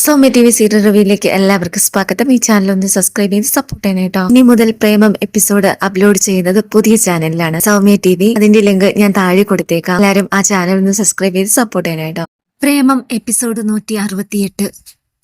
Soumya T V serial റിവ്യൂയിലേക്ക് എല്ലാവർക്കും സ്വാഗതം. ഈ ചാനൽ ഒന്ന് സബ്സ്ക്രൈബ് ചെയ്ത് സപ്പോർട്ട് ചെയ്യണേട്ടോ ഇനി മുതൽ പ്രേമം എപ്പിസോഡ് അപ്ലോഡ് ചെയ്യുന്നത് പുതിയ ചാനലിലാണ് സൗമ്യ ടി വി അതിന്റെ ലിങ്ക് ഞാൻ താഴെ കൊടുത്തേക്കാം. എല്ലാവരും ആ ചാനൽ ഒന്ന് സബ്സ്ക്രൈബ് ചെയ്ത് സപ്പോർട്ട് ചെയ്യണേട്ടോ പ്രേമം എപ്പിസോഡ് നൂറ്റി അറുപത്തിയെട്ട്.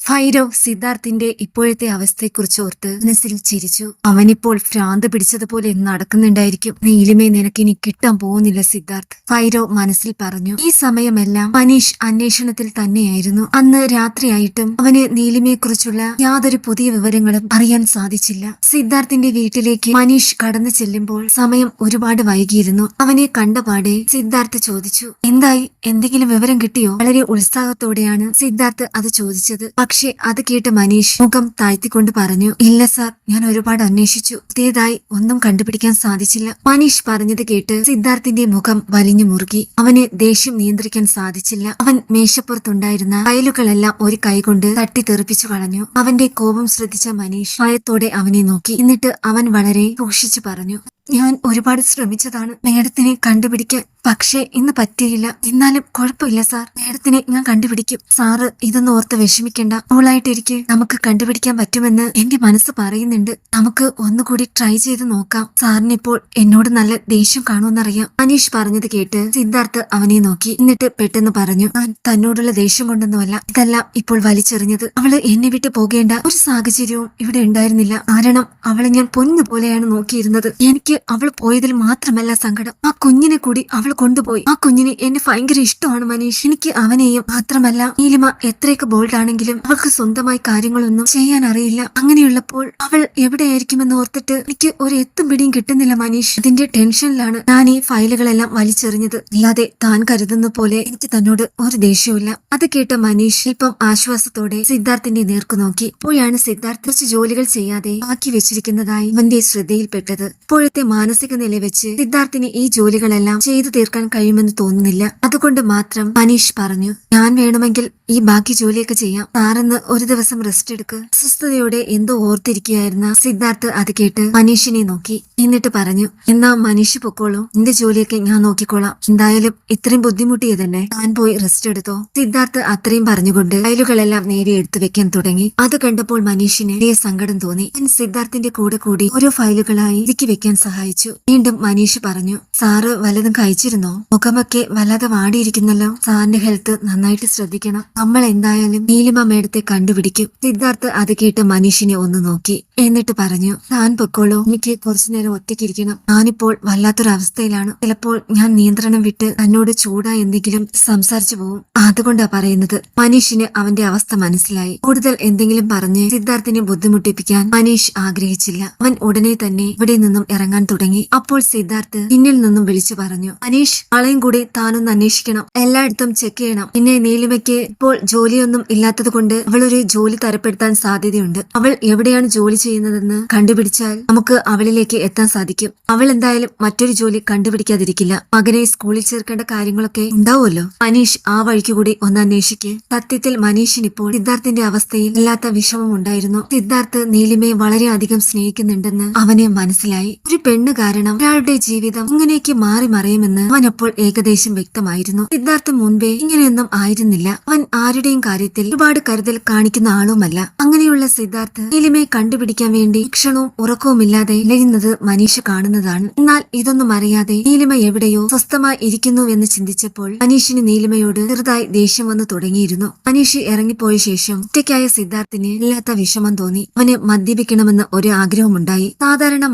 ഫൈരോ സിദ്ധാർത്ഥിന്റെ ഇപ്പോഴത്തെ അവസ്ഥയെക്കുറിച്ച് ഓർത്ത് മനസ്സിൽ ചിരിച്ചു. അവനിപ്പോൾ ഭ്രാന്ത് പിടിച്ചതുപോലെ നടക്കുന്നുണ്ടായിരിക്കും. നീലിമേ നിനക്ക് ഇനി കിട്ടാൻ പോകുന്നില്ല സിദ്ധാർത്ഥ്. ഫൈരോ മനസ്സിൽ പറഞ്ഞു. ഈ സമയമെല്ലാം മനീഷ് അന്വേഷണത്തിൽ തന്നെയായിരുന്നു. അന്ന് രാത്രിയായിട്ടും അവന് നീലിമയെക്കുറിച്ചുള്ള യാതൊരു പുതിയ വിവരങ്ങളും അറിയാൻ സാധിച്ചില്ല. സിദ്ധാർത്ഥിന്റെ വീട്ടിലേക്ക് മനീഷ് കടന്നു ചെല്ലുമ്പോൾ സമയം ഒരുപാട് വൈകിയിരുന്നു. അവനെ കണ്ടപാടെ സിദ്ധാർത്ഥ് ചോദിച്ചു. എന്തായി? എന്തെങ്കിലും വിവരം കിട്ടിയോ? വളരെ ഉത്സാഹത്തോടെയാണ് സിദ്ധാർത്ഥ് അത് ചോദിച്ചത്. പക്ഷെ അത് കേട്ട് മനീഷ് മുഖം താഴ്ത്തിക്കൊണ്ട് പറഞ്ഞു ഇല്ല സാർ ഞാൻ ഒരുപാട് അന്വേഷിച്ചു. പുതിയതായി ഒന്നും കണ്ടുപിടിക്കാൻ സാധിച്ചില്ല. മനീഷ് പറഞ്ഞത് കേട്ട് സിദ്ധാർത്ഥിന്റെ മുഖം വലിഞ്ഞു മുറുകി. അവന് ദേഷ്യം നിയന്ത്രിക്കാൻ സാധിച്ചില്ല. അവൻ മേശപ്പുറത്തുണ്ടായിരുന്ന ഫയലുകളെല്ലാം ഒരു കൈകൊണ്ട് തട്ടി തെറിപ്പിച്ചു കളഞ്ഞു. അവന്റെ കോപം ശ്രദ്ധിച്ച മനീഷ് ഭയത്തോടെ അവനെ നോക്കി. എന്നിട്ട് അവൻ വളരെ സൂക്ഷിച്ചു പറഞ്ഞു ഞാൻ ഒരുപാട് ശ്രമിച്ചതാണ് മേഡത്തിനെ കണ്ടുപിടിക്കാൻ. പക്ഷേ ഇന്ന് പറ്റിയില്ല. എന്നാലും കുഴപ്പമില്ല സാർ. മേഡത്തിനെ ഞാൻ കണ്ടുപിടിക്കും. സാറ് ഇതൊന്നും ഓർത്ത് വിഷമിക്കേണ്ട. കൂളായിട്ടിരിക്കെ നമുക്ക് കണ്ടുപിടിക്കാൻ പറ്റുമെന്ന് എന്റെ മനസ്സ് പറയുന്നുണ്ട്. നമുക്ക് ഒന്നുകൂടി ട്രൈ ചെയ്ത് നോക്കാം. സാറിനിപ്പോൾ എന്നോട് നല്ല ദേഷ്യം കാണുമെന്നറിയാം. അനീഷ് പറഞ്ഞത് കേട്ട് സിദ്ധാർത്ഥ് അവനെ നോക്കി. എന്നിട്ട് പെട്ടെന്ന് പറഞ്ഞു ഞാൻ തന്നോടുള്ള ദേഷ്യം കൊണ്ടൊന്നുമല്ല. ഇതെല്ലാം ഇപ്പോൾ വലിച്ചെറിഞ്ഞത്. അവൾ എന്നെ വിട്ട് പോകേണ്ട ഒരു സാഹചര്യവും ഇവിടെ ഉണ്ടായിരുന്നില്ല. കാരണം അവളെ ഞാൻ പൊന്നുപോലെയാണ് നോക്കിയിരുന്നത്. എനിക്ക് അവൾ പോയതിൽ മാത്രമല്ല സങ്കടം. ആ കുഞ്ഞിനെ കൂടി അവൾ കൊണ്ടുപോയി. ആ കുഞ്ഞിനെ എന്നെ ഭയങ്കര ഇഷ്ടമാണ് മനീഷ്. എനിക്ക് അവനെയും മാത്രമല്ല നീലിമ എത്രയൊക്കെ ബോൾഡ് ആണെങ്കിലും അവൾക്ക് സ്വന്തമായി കാര്യങ്ങളൊന്നും ചെയ്യാൻ അറിയില്ല. അങ്ങനെയുള്ളപ്പോൾ അവൾ എവിടെയായിരിക്കുമെന്ന് ഓർത്തിട്ട് എനിക്ക് ഒരു എത്തും പിടിയും കിട്ടുന്നില്ല മനീഷ്. അതിന്റെ ടെൻഷനിലാണ് ഞാൻ ഈ ഫയലുകളെല്ലാം വലിച്ചെറിഞ്ഞത്. അല്ലാതെ താൻ കരുതുന്ന പോലെ എനിക്ക് തന്നോട് ഒരു ദേഷ്യമില്ല അത് കേട്ട മനീഷ് ഇപ്പം ആശ്വാസത്തോടെ സിദ്ധാർത്ഥിന്റെ നേർക്കു നോക്കി. ഇപ്പോഴാണ് സിദ്ധാർത്ഥ് കുറച്ച് ജോലികൾ ചെയ്യാതെ ബാക്കി വെച്ചിരിക്കുന്നതായി അവന്റെ ശ്രദ്ധയിൽപ്പെട്ടത്. ഇപ്പോഴത്തെ മാനസിക നില വെച്ച് സിദ്ധാർത്ഥിന് ഈ ജോലികളെല്ലാം ചെയ്തു തീർക്കാൻ കഴിയുമെന്ന് തോന്നുന്നില്ല. അതുകൊണ്ട് മാത്രം മനീഷ് പറഞ്ഞു ഞാൻ വേണമെങ്കിൽ ഈ ബാക്കി ജോലിയൊക്കെ ചെയ്യാം. സാറെന്ന് ഒരു ദിവസം റെസ്റ്റ് എടുക്ക്. അസ്വസ്ഥതയോടെ എന്തോ ഓർത്തിരിക്കുകയായിരുന്ന സിദ്ധാർത്ഥ് അത് കേട്ട് മനീഷിനെ നോക്കി. എന്നിട്ട് പറഞ്ഞു എന്നാ മനീഷ് പൊക്കോളൂ. നിന്റെ ജോലിയൊക്കെ ഞാൻ നോക്കിക്കോളാം. എന്തായാലും ഇത്രയും ബുദ്ധിമുട്ടിയതല്ലേ? ഞാൻ പോയി റെസ്റ്റ് എടുത്തോ? സിദ്ധാർത്ഥ് അത്രയും പറഞ്ഞുകൊണ്ട് ഫയലുകളെല്ലാം നേരെ എടുത്തു വെക്കാൻ തുടങ്ങി. അത് കണ്ടപ്പോൾ മനീഷിന് സങ്കടം തോന്നി. ഞാൻ സിദ്ധാർത്ഥിന്റെ കൂടെ കൂടി ഓരോ ഫയലുകളായി ഇടുക്കി വെക്കാൻ സഹായിച്ചു. വീണ്ടും മനീഷ് പറഞ്ഞു സാറ് വല്ലതും കഴിച്ചിരുന്നോ? മുഖമൊക്കെ വല്ലാതെ വാടിയിരിക്കുന്നല്ലോ. സാറിന്റെ ഹെൽത്ത് നന്നായിട്ട് ശ്രദ്ധിക്കണം. നമ്മൾ എന്തായാലും നീലിമ മേഡത്തെ കണ്ടുപിടിക്കും. സിദ്ധാർത്ഥ് അത് കേട്ട് മനീഷിനെ ഒന്ന് നോക്കി. എന്നിട്ട് പറഞ്ഞു താൻ പൊക്കോളൂ. എനിക്ക് കുറച്ചു നേരം ഒറ്റയ്ക്കിരിക്കണം ഞാനിപ്പോൾ വല്ലാത്തൊരവസ്ഥയിലാണ്. ചിലപ്പോൾ ഞാൻ നിയന്ത്രണം വിട്ട് തന്നോട് ചൂടാ എന്തെങ്കിലും സംസാരിച്ചു പോകും അതുകൊണ്ടാ പറയുന്നത്. മനീഷിന് അവന്റെ അവസ്ഥ മനസ്സിലായി. കൂടുതൽ എന്തെങ്കിലും പറഞ്ഞ് സിദ്ധാർത്ഥിനെ ബുദ്ധിമുട്ടിപ്പിക്കാൻ മനീഷ് ആഗ്രഹിച്ചില്ല. അവൻ ഉടനെ തന്നെ ഇവിടെ നിന്നും ഇറങ്ങാൻ തുടങ്ങി. അപ്പോൾ സിദ്ധാർത്ഥ് പിന്നിൽ നിന്നും വിളിച്ചു പറഞ്ഞു അനീഷ് ആളെയും കൂടി താനൊന്ന് അന്വേഷിക്കണം. എല്ലായിടത്തും ചെക്ക് ചെയ്യണം. പിന്നെ നീലിമയ്ക്ക് ഇപ്പോൾ ജോലിയൊന്നും ഇല്ലാത്തത് കൊണ്ട് അവളൊരു ജോലി തരപ്പെടുത്താൻ സാധ്യതയുണ്ട്. അവൾ എവിടെയാണ് ജോലി ചെയ്യുന്നതെന്ന് കണ്ടുപിടിച്ചാൽ നമുക്ക് അവളിലേക്ക് എത്താൻ സാധിക്കും. അവൾ എന്തായാലും മറ്റൊരു ജോലി കണ്ടുപിടിക്കാതിരിക്കില്ല. മകനെ സ്കൂളിൽ ചേർക്കേണ്ട കാര്യങ്ങളൊക്കെ ഉണ്ടാവുമല്ലോ. അനീഷ് ആ വഴിക്ക് കൂടി ഒന്ന് അന്വേഷിക്കെ. സത്യത്തിൽ മനീഷിന് ഇപ്പോൾ സിദ്ധാർത്ഥിന്റെ അവസ്ഥയിൽ ഇല്ലാത്ത വിഷമം ഉണ്ടായിരുന്നു. സിദ്ധാർത്ഥ് നീലിമയെ വളരെയധികം സ്നേഹിക്കുന്നുണ്ടെന്ന് അവനെ മനസ്സിലായി. ഒരു പെണ്ണ് കാരണം ഒരാളുടെ ജീവിതം ഇങ്ങനെയൊക്കെ മാറി മറിയുമെന്ന് അവൻ അപ്പോൾ ഏകദേശം വ്യക്തമായിരുന്നു. സിദ്ധാർത്ഥം മുൻപേ ഇങ്ങനെയൊന്നും ആയിരുന്നില്ല. അവൻ ആരുടെയും കാര്യത്തിൽ ഒരുപാട് കരുതൽ കാണിക്കുന്ന ആളുമല്ല. അങ്ങനെയുള്ള സിദ്ധാർത്ഥ് നീലിമയെ കണ്ടുപിടിക്കാൻ വേണ്ടി ക്ഷണവും ഉറക്കവുമില്ലാതെ ഇലയുന്നത് മനീഷ് കാണുന്നതാണ്. എന്നാൽ ഇതൊന്നും അറിയാതെ നീലിമ എവിടെയോ സ്വസ്ഥമായി ഇരിക്കുന്നു എന്ന് ചിന്തിച്ചപ്പോൾ മനീഷിന് നീലിമയോട് ചെറുതായി ദേഷ്യം വന്നു തുടങ്ങിയിരുന്നു. മനീഷ് ഇറങ്ങിപ്പോയ ശേഷം ഒറ്റയ്ക്കായ സിദ്ധാർത്ഥിന് ഇല്ലാത്ത വിഷമം തോന്നി. അവന് മദ്യപിക്കണമെന്ന് ഒരു ആഗ്രഹമുണ്ടായി. സാധാരണ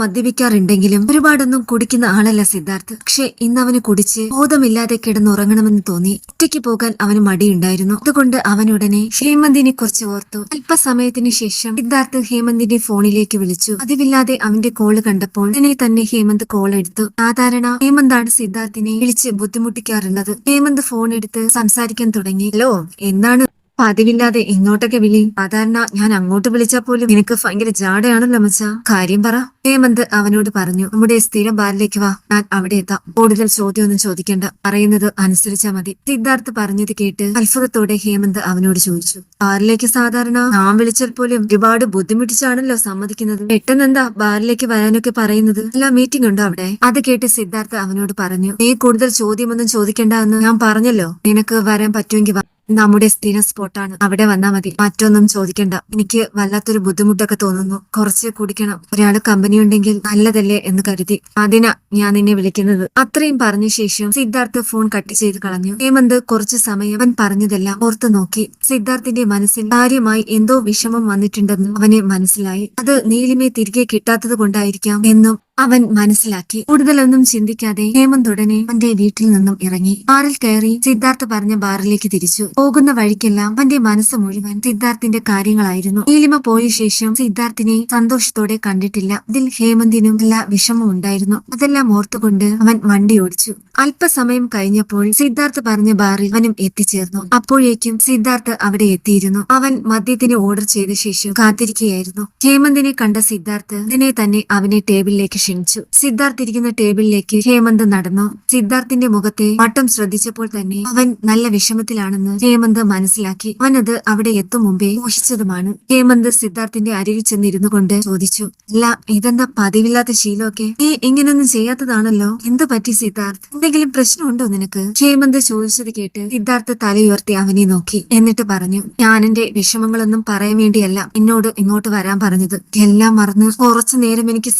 മദ്യപിക്കാറുണ്ടെങ്കിലും ഒരുപാടൊന്നും കുടിക്കുന്ന ആളല്ല സിദ്ധാർത്ഥ്. പക്ഷെ ഇന്ന് അവന് കുടിച്ച് ബോധമില്ലാതെ കിടന്നുറങ്ങണമെന്ന് തോന്നി ഒറ്റയ്ക്ക് പോകാൻ അവന് മടിയുണ്ടായിരുന്നു. അതുകൊണ്ട് അവനുടനെ ഹേമന്തിനെ കുറിച്ച് ഓർത്തു. അല്പസമയത്തിന് ശേഷം സിദ്ധാർത്ഥ് ഹേമന്തിന്റെ ഫോണിലേക്ക് വിളിച്ചു. അതിവില്ലാതെ അവന്റെ കോൾ കണ്ടപ്പോൾ ഉടനെ തന്നെ ഹേമന്ത് കോൾ എടുത്തു. സാധാരണ ഹേമന്താണ് സിദ്ധാർത്ഥിനെ വിളിച്ച് ബുദ്ധിമുട്ടിക്കാറുള്ളത്. ഹേമന്ത് ഫോൺ എടുത്ത് സംസാരിക്കാൻ തുടങ്ങി. ഹലോ എന്താണ് പതിവില്ലാതെ ഇങ്ങോട്ടൊക്കെ വിളി. സാധാരണ ഞാൻ അങ്ങോട്ട് വിളിച്ചാൽ പോലും നിനക്ക് ഭയങ്കര ജാടയാണല്ലോ മച്ച. കാര്യം പറ. ഹേമന്ത് അവനോട് പറഞ്ഞു നമ്മുടെ സ്ഥിരം ബാറിലേക്ക് വാ. ഞാൻ അവിടെ എത്താം. കൂടുതൽ ചോദ്യമൊന്നും ചോദിക്കേണ്ട. പറയുന്നത് അനുസരിച്ചാ മതി. സിദ്ധാർത്ഥ് പറഞ്ഞത് കേട്ട് അത്ഭുതത്തോടെ ഹേമന്ത് അവനോട് ചോദിച്ചു ബാറിലേക്ക് സാധാരണ ഞാൻ വിളിച്ചാൽ പോലും ഒരുപാട് ബുദ്ധിമുട്ടിച്ചാണല്ലോ സമ്മതിക്കുന്നത്? പെട്ടെന്ന് എന്താ ബാറിലേക്ക് വരാനൊക്കെ പറയുന്നത്? അല്ല മീറ്റിംഗ് ഉണ്ടോ അവിടെ? അത് കേട്ട് സിദ്ധാർത്ഥ് അവനോട് പറഞ്ഞു നീ കൂടുതൽ ചോദ്യമൊന്നും ചോദിക്കേണ്ട എന്ന് ഞാൻ പറഞ്ഞല്ലോ. നിനക്ക് വരാൻ പറ്റുമെങ്കിൽ നമ്മുടെ സ്ഥിര സ്പോട്ടാണ്. അവിടെ വന്നാൽ മതി. മറ്റൊന്നും ചോദിക്കണ്ട. എനിക്ക് വല്ലാത്തൊരു ബുദ്ധിമുട്ടൊക്കെ തോന്നുന്നു. കുറച്ച് കുടിക്കണം. ഒരാൾ കമ്പനി ഉണ്ടെങ്കിൽ നല്ലതല്ലേ എന്ന് കരുതി. അതിനാ ഞാൻ നിന്നെ വിളിക്കുന്നത്. അത്രയും പറഞ്ഞ ശേഷം സിദ്ധാർത്ഥ് ഫോൺ കട്ട് ചെയ്ത് കളഞ്ഞു. ഹേമന്ത് കുറച്ച് സമയം അവൻ പറഞ്ഞതെല്ലാം ഓർത്തു നോക്കി. സിദ്ധാർത്ഥിന്റെ മനസ്സിൽ കാര്യമായി എന്തോ വിഷമം വന്നിട്ടുണ്ടെന്നും അവനെ മനസ്സിലായി. അത് നീലിമയെ തിരികെ കിട്ടാത്തത് കൊണ്ടായിരിക്കാം എന്നും അവൻ മനസ്സിലാക്കി. കൂടുതലൊന്നും ചിന്തിക്കാതെ ഹേമന്ത് ഉടനെ അവന്റെ വീട്ടിൽ നിന്നും ഇറങ്ങി. ബാറിൽ കയറി സിദ്ധാർത്ഥ് പറഞ്ഞ ബാറിലേക്ക് തിരിച്ചു. പോകുന്ന വഴിക്കെല്ലാം അവന്റെ മനസ്സ് മുഴുവൻ സിദ്ധാർത്ഥിന്റെ കാര്യങ്ങളായിരുന്നു. നീലിമ പോയ ശേഷം സിദ്ധാർത്ഥിനെ സന്തോഷത്തോടെ കണ്ടിട്ടില്ല. അതിൽ ഹേമന്തിനും എല്ലാ വിഷമവും ഉണ്ടായിരുന്നു. അതെല്ലാം ഓർത്തുകൊണ്ട് അവൻ വണ്ടി ഓടിച്ചു. അല്പസമയം കഴിഞ്ഞപ്പോൾ സിദ്ധാർത്ഥ് പറഞ്ഞ ബാറിൽ അവനും എത്തിച്ചേർന്നു. അപ്പോഴേക്കും സിദ്ധാർത്ഥ് അവിടെ എത്തിയിരുന്നു. അവൻ മദ്യത്തിന് ഓർഡർ ചെയ്ത ശേഷം കാത്തിരിക്കുകയായിരുന്നു. ഹേമന്തിനെ കണ്ട സിദ്ധാർത്ഥ് ഇതിനെ തന്നെ അവനെ ടേബിളിലേക്ക് ക്ഷണിച്ചു. സിദ്ധാർത്ഥ് ഇരിക്കുന്ന ടേബിളിലേക്ക് ഹേമന്ത് നടന്നു. സിദ്ധാർത്ഥിന്റെ മുഖത്തെ വട്ടം ശ്രദ്ധിച്ചപ്പോൾ തന്നെ അവൻ നല്ല വിഷമത്തിലാണെന്ന് ഹേമന്ത് മനസ്സിലാക്കി. അവനത് അവിടെ എത്തും മുമ്പേ ഊഹിച്ചതുമാണ്. ഹേമന്ത് സിദ്ധാർത്ഥിന്റെ അരികിൽ ചെന്നിരുന്നു കൊണ്ട് ചോദിച്ചു അല്ല ഇതെന്താ പതിവില്ലാത്ത ശീലമൊക്കെ? നീ ഇങ്ങനൊന്നും ചെയ്യാത്തതാണല്ലോ? എന്ത് പറ്റി സിദ്ധാർത്ഥ്? എന്തെങ്കിലും പ്രശ്നമുണ്ടോ നിനക്ക്? ഹേമന്ത് ചോദിച്ചത് കേട്ട് സിദ്ധാർത്ഥ് തലയുയർത്തി അവനെ നോക്കി. എന്നിട്ട് പറഞ്ഞു ഞാൻ എന്റെ വിഷമങ്ങളൊന്നും പറയാൻ വേണ്ടിയല്ല. എന്നോട് ഇങ്ങോട്ട് വരാൻ പറഞ്ഞത്. എല്ലാം മറന്ന് കുറച്ചു നേരം എനിക്ക്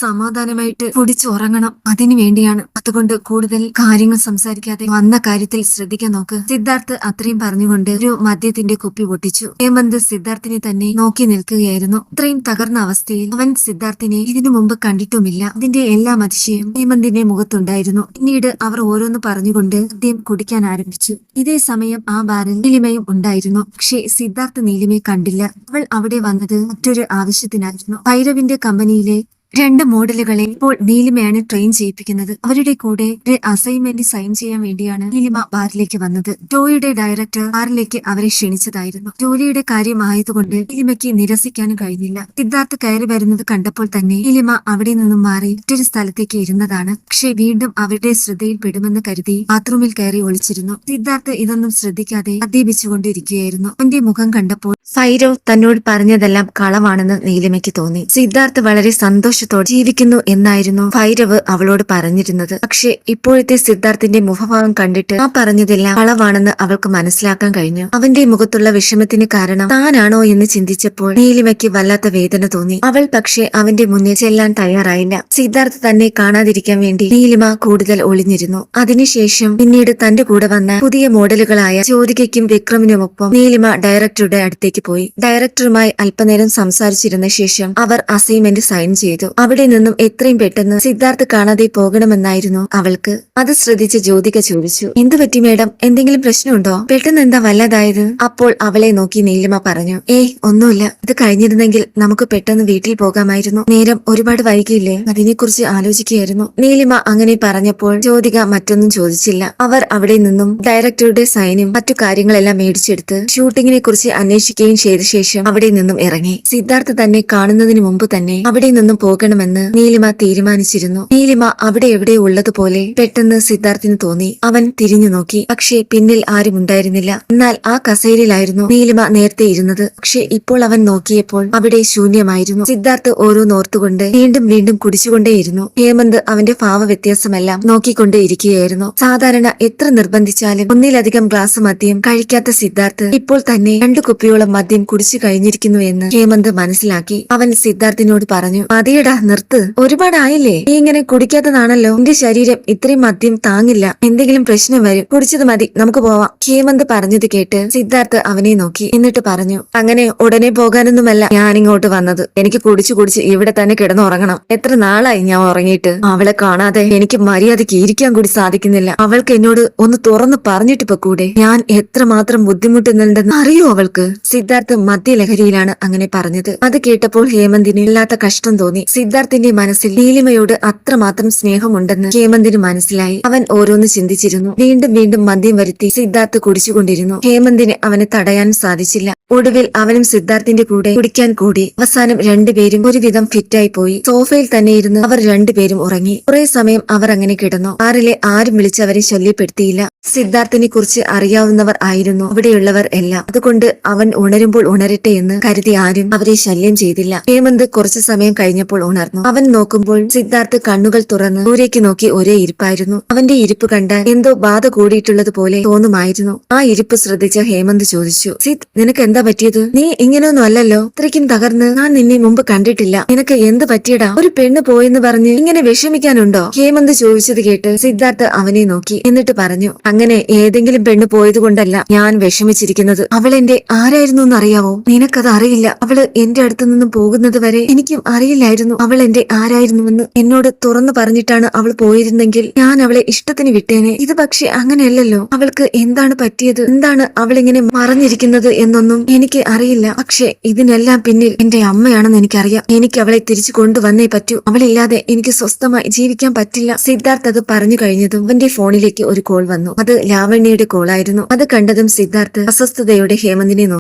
സമാധാനമായിട്ട് കുടിച്ചുറങ്ങണം അതിനു വേണ്ടിയാണ് അതുകൊണ്ട് കൂടുതൽ കാര്യങ്ങൾ സംസാരിക്കാതെ വന്ന കാര്യത്തിൽ ശ്രദ്ധിക്കാൻ നോക്ക്. സിദ്ധാർത്ഥ് അത്രയും പറഞ്ഞുകൊണ്ട് ഒരു മദ്യത്തിന്റെ കുപ്പി പൊട്ടിച്ചു. ഹേമന്ത് സിദ്ധാർത്ഥിനെ തന്നെ നോക്കി നിൽക്കുകയായിരുന്നു. ഇത്രയും തകർന്ന അവസ്ഥയിൽ അവൻ സിദ്ധാർത്ഥിനെ ഇതിനു മുമ്പ് കണ്ടിട്ടുമില്ല. അതിന്റെ എല്ലാ അതിശയം ഹേമന്തിന്റെ മുഖത്തുണ്ടായിരുന്നു. പിന്നീട് അവർ ഓരോന്ന് പറഞ്ഞുകൊണ്ട് മദ്യം കുടിക്കാൻ ആരംഭിച്ചു. ഇതേ സമയം ആ ബാറിൽ നീലിമയും ഉണ്ടായിരുന്നു. പക്ഷേ സിദ്ധാർത്ഥ് നീലിമയെ കണ്ടില്ല. അവൾ അവിടെ വന്നത് മറ്റൊരു ആവശ്യത്തിനായിരുന്നു. ഭൈരവിന്റെ കമ്പനിയിലെ രണ്ട് മോഡലുകളെ ഇപ്പോൾ നീലിമയാണ് ട്രെയിൻ ചെയ്യിപ്പിക്കുന്നത്. അവരുടെ കൂടെ ഒരു അസൈൻമെന്റ് സൈൻ ചെയ്യാൻ വേണ്ടിയാണ് നീലിമ ബാറിലേക്ക് വന്നത്. ടോയുടെ ഡയറക്ടർ ബാറിലേക്ക് അവരെ ക്ഷണിച്ചതായിരുന്നു. ജോലിയുടെ കാര്യമായതുകൊണ്ട് നീലിമയ്ക്ക് നിരസിക്കാനും കഴിഞ്ഞില്ല. സിദ്ധാർത്ഥ് കയറി വരുന്നത് കണ്ടപ്പോൾ തന്നെ നീലിമ അവിടെ നിന്നും മാറി മറ്റൊരു സ്ഥലത്തേക്ക് ഇരുന്നതാണ്. പക്ഷെ വീണ്ടും അവരുടെ ശ്രദ്ധയിൽ പെടുമെന്ന് കരുതി ബാത്റൂമിൽ കയറി ഒളിച്ചിരുന്നു. സിദ്ധാർത്ഥ് ഇതൊന്നും ശ്രദ്ധിക്കാതെ അധ്യപിച്ചുകൊണ്ടിരിക്കുകയായിരുന്നു അവന്റെ മുഖം കണ്ടപ്പോൾ സൈരവ് തന്നോട് പറഞ്ഞതെല്ലാം കളവാണെന്ന് നീലിമയ്ക്ക് തോന്നി. സിദ്ധാർത്ഥ് വളരെ സന്തോഷത്തോടെ ജീവിക്കുന്നു എന്നായിരുന്നു ഭൈരവ് അവളോട് പറഞ്ഞിരുന്നത്. പക്ഷെ ഇപ്പോഴത്തെ സിദ്ധാർത്ഥിന്റെ മുഖഭാവം കണ്ടിട്ട് ആ പറഞ്ഞതെല്ലാം കളവാണെന്ന് അവൾക്ക് മനസ്സിലാക്കാൻ കഴിഞ്ഞു. അവന്റെ മുഖത്തുള്ള വിഷമത്തിന് കാരണം താനാണോ എന്ന് ചിന്തിച്ചപ്പോൾ നീലിമയ്ക്ക് വല്ലാത്ത വേദന തോന്നി. അവൾ പക്ഷെ അവന്റെ മുന്നിൽ ചെല്ലാൻ തയ്യാറായില്ല. സിദ്ധാർത്ഥ് തന്നെ കാണാതിരിക്കാൻ വേണ്ടി നീലിമ കൂടുതൽ ഒളിഞ്ഞിരുന്നു. അതിനുശേഷം പിന്നീട് തന്റെ കൂടെ വന്ന പുതിയ മോഡലുകളായ ജ്യോതികയ്ക്കും വിക്രമിനുമൊപ്പം നീലിമ ഡയറക്ടറുടെ അടുത്തേക്ക് പോയി. ഡയറക്ടറുമായി അല്പനേരം സംസാരിച്ചിരുന്ന ശേഷം അവർ അസൈൻമെന്റ് സൈൻ ചെയ്തു. അവിടെ നിന്നും എത്രയും പെട്ടെന്ന് സിദ്ധാർത്ഥ് കാണാതെ പോകണമെന്നായിരുന്നു അവൾക്ക്. അത് ശ്രദ്ധിച്ച് ജ്യോതിക ചോദിച്ചു. എന്തു പറ്റി മേഡം? എന്തെങ്കിലും പ്രശ്നമുണ്ടോ? പെട്ടെന്ന് എന്താ വല്ലതായത്? അപ്പോൾ അവളെ നോക്കി നീലിമ പറഞ്ഞു. ഏയ് ഒന്നുമില്ല. ഇത് കഴിഞ്ഞിരുന്നെങ്കിൽ നമുക്ക് പെട്ടെന്ന് വീട്ടിൽ പോകാമായിരുന്നു. നേരം ഒരുപാട് വൈകിയില്ലേ? അതിനെക്കുറിച്ച് ആലോചിക്കുകയായിരുന്നു. നീലിമ അങ്ങനെ പറഞ്ഞപ്പോൾ ജ്യോതിക മറ്റൊന്നും ചോദിച്ചില്ല. അവർ അവിടെ നിന്നും ഡയറക്ടറുടെ സൈനും മറ്റു കാര്യങ്ങളെല്ലാം മേടിച്ചെടുത്ത് ഷൂട്ടിങ്ങിനെ കുറിച്ച് അന്വേഷിക്കുകയും ചെയ്ത ശേഷം അവിടെ നിന്നും ഇറങ്ങി. സിദ്ധാർത്ഥ തന്നെ കാണുന്നതിന് മുമ്പ് തന്നെ അവിടെ നിന്നും പോകണമെന്ന് നീലിമ തീരുമാനിച്ചിരുന്നു. നീലിമ അവിടെ എവിടെ ഉള്ളതുപോലെ പെട്ടെന്ന് സിദ്ധാർത്ഥിന് തോന്നി. അവൻ തിരിഞ്ഞു നോക്കി. പക്ഷേ പിന്നിൽ ആരും ഉണ്ടായിരുന്നില്ല. എന്നാൽ ആ കസേരയിലായിരുന്നു നീലിമ നേരത്തെ ഇരുന്നത്. പക്ഷെ ഇപ്പോൾ അവൻ നോക്കിയപ്പോൾ അവിടെ ശൂന്യമായിരുന്നു. സിദ്ധാർത്ഥ് ഓരോന്നോർത്തുകൊണ്ട് വീണ്ടും വീണ്ടും കുടിച്ചുകൊണ്ടേയിരുന്നു. ഹേമന്ത് അവന്റെ ഭാവ വ്യത്യാസമെല്ലാം നോക്കിക്കൊണ്ടേ ഇരിക്കുകയായിരുന്നു സാധാരണ എത്ര നിർബന്ധിച്ചാലും ഒന്നിലധികം ഗ്ലാസ് മദ്യം കഴിക്കാത്ത സിദ്ധാർത്ഥ് ഇപ്പോൾ തന്നെ രണ്ടു കുപ്പിയോളം മദ്യം കുടിച്ചു കഴിഞ്ഞിരിക്കുന്നു എന്ന് ഹേമന്ത് മനസ്സിലാക്കി. അവൻ സിദ്ധാർത്ഥിനോട് പറഞ്ഞു മതിയടാ നിർത്ത്. ഒരുപാടായില്ലേ? നീ ഇങ്ങനെ കുടിക്കാത്തതാണല്ലോ. എന്റെ ശരീരം ഇത്രയും മദ്യം താങ്ങില്ല. എന്തെങ്കിലും പ്രശ്നം വരും. കുടിച്ചത് മതി. നമുക്ക് പോവാം. ഹേമന്ത് പറഞ്ഞത് കേട്ട് സിദ്ധാർത്ഥ് അവനെ നോക്കി. എന്നിട്ട് പറഞ്ഞു അങ്ങനെ ഉടനെ പോകാനൊന്നുമല്ല. ഞാൻ ഇങ്ങോട്ട് വന്നത്. എനിക്ക് കുടിച്ചു കുടിച്ച് ഇവിടെ തന്നെ കിടന്നുറങ്ങണം. എത്ര നാളായി ഞാൻ ഉറങ്ങിയിട്ട്? അവളെ കാണാതെ എനിക്ക് മര്യാദയ്ക്ക് ഇരിക്കാൻ കൂടി സാധിക്കുന്നില്ല. അവൾക്ക് എന്നോട് ഒന്ന് തുറന്ന് പറഞ്ഞിട്ട് പൊക്കൂടെ ഞാൻ എത്രമാത്രം ബുദ്ധിമുട്ടുന്നുണ്ടെന്ന് അറിയോ അവൾക്ക്? സിദ്ധാർത്ഥ് മദ്യലഹരിയിലാണ് അങ്ങനെ പറഞ്ഞത്. അത് കേട്ടപ്പോൾ ഹേമന്തിന് ഇല്ലാത്ത കഷ്ടം തോന്നി. സിദ്ധാർത്ഥിന്റെ മനസ്സിൽ നീലിമയോട് അത്രമാത്രം സ്നേഹമുണ്ടെന്ന് ഹേമന്തിന് മനസ്സിലായി. അവൻ ഓരോന്ന് ചിന്തിച്ചിരുന്നു. വീണ്ടും വീണ്ടും മദ്യം വരുത്തി സിദ്ധാർത്ഥ് കുടിച്ചുകൊണ്ടിരുന്നു. ഹേമന്തിന് അവനെ തടയാൻ സാധിച്ചില്ല. ഒടുവിൽ അവനും സിദ്ധാർത്ഥിന്റെ കൂടെ കുടിക്കാൻ കൂടി. അവസാനം രണ്ടുപേരും ഒരുവിധം ഫിറ്റായി പോയി. സോഫയിൽ തന്നെ ഇരുന്ന് അവർ രണ്ടുപേരും ഉറങ്ങി. കുറെ സമയം അവർ അങ്ങനെ കിടന്നു. ആറിലെ ആരും വിളിച്ചവരെ ശല്യപ്പെടുത്തിയില്ല. സിദ്ധാർത്ഥിനെ കുറിച്ച് അറിയാവുന്നവർ ആയിരുന്നു. അവിടെയുള്ളവർ എല്ലാം. അതുകൊണ്ട് അവൻ ഉണരുമ്പോൾ ഉണരട്ടെ എന്ന് കരുതി ആരും അവരെ ശല്യം ചെയ്തില്ല. ഹേമന്ത് കുറച്ചു സമയം കഴിഞ്ഞപ്പോൾ ഉണർന്നു. അവൻ നോക്കുമ്പോൾ സിദ്ധാർത്ഥ് കണ്ണുകൾ തുറന്ന് ദൂരേക്ക് നോക്കി ഒരേ ഇരിപ്പായിരുന്നു. അവന്റെ ഇരിപ്പ് കണ്ടാൽ എന്തോ ബാധ കൂടിയിട്ടുള്ളത് പോലെ തോന്നുമായിരുന്നു. ആ ഇരിപ്പ് ശ്രദ്ധിച്ച ഹേമന്ത് ചോദിച്ചു സിദ് നിനക്ക് എന്താ പറ്റിയത്? നീ ഇങ്ങനെയൊന്നും അല്ലല്ലോ. ഇത്രയ്ക്കും തകർന്ന് ഞാൻ നിന്നെ മുമ്പ് കണ്ടിട്ടില്ല. നിനക്ക് എന്ത് പറ്റിയടാ? ഒരു പെണ്ണ് പോയെന്ന് പറഞ്ഞ് ഇങ്ങനെ വിഷമിക്കാനുണ്ടോ? ഹേമന്ത് ചോദിച്ചത് കേട്ട് സിദ്ധാർത്ഥ് അവനെ നോക്കി എന്നിട്ട് പറഞ്ഞു അങ്ങനെ ഏതെങ്കിലും പെണ്ണ് പോയത് കൊണ്ടല്ല ഞാൻ വിഷമിച്ചിരിക്കുന്നത്. അവൾ എന്റെ ആരായിരുന്നു എന്നറിയാവോ? നിനക്കത് അറിയില്ല. അവൾ എന്റെ അടുത്തു നിന്നും പോകുന്നത് വരെ എനിക്കും അറിയില്ലായിരുന്നു. അവൾ എന്റെ ആരായിരുന്നുവെന്ന് എന്നോട് തുറന്നു പറഞ്ഞിട്ടാണ് അവൾ പോയിരുന്നെങ്കിൽ ഞാൻ അവളെ ഇഷ്ടത്തിന് വിട്ടേനെ. ഇത് പക്ഷെ അങ്ങനെയല്ലല്ലോ. അവൾക്ക് എന്താണ് പറ്റിയത്? എന്താണ് അവൾ ഇങ്ങനെ മറഞ്ഞിരിക്കുന്നത് എന്നൊന്നും എനിക്ക് അറിയില്ല. പക്ഷെ ഇതിനെല്ലാം പിന്നിൽ എന്റെ അമ്മയാണെന്ന് എനിക്കറിയാം. എനിക്ക് അവളെ തിരിച്ചു കൊണ്ടുവന്നേ പറ്റൂ. അവളില്ലാതെ എനിക്ക് സ്വസ്ഥമായി ജീവിക്കാൻ പറ്റില്ല. സിദ്ധാർത്ഥ് അത് പറഞ്ഞു കഴിഞ്ഞതും അവന്റെ ഫോണിലേക്ക് ഒരു കോൾ വന്നു. അത് ലാവണ്യയുടെ കോളായിരുന്നു അത് കണ്ടതും സിദ്ധാർത്ഥ് അസ്വസ്ഥതയോടെ ഹേമന്തിനെ നോക്കി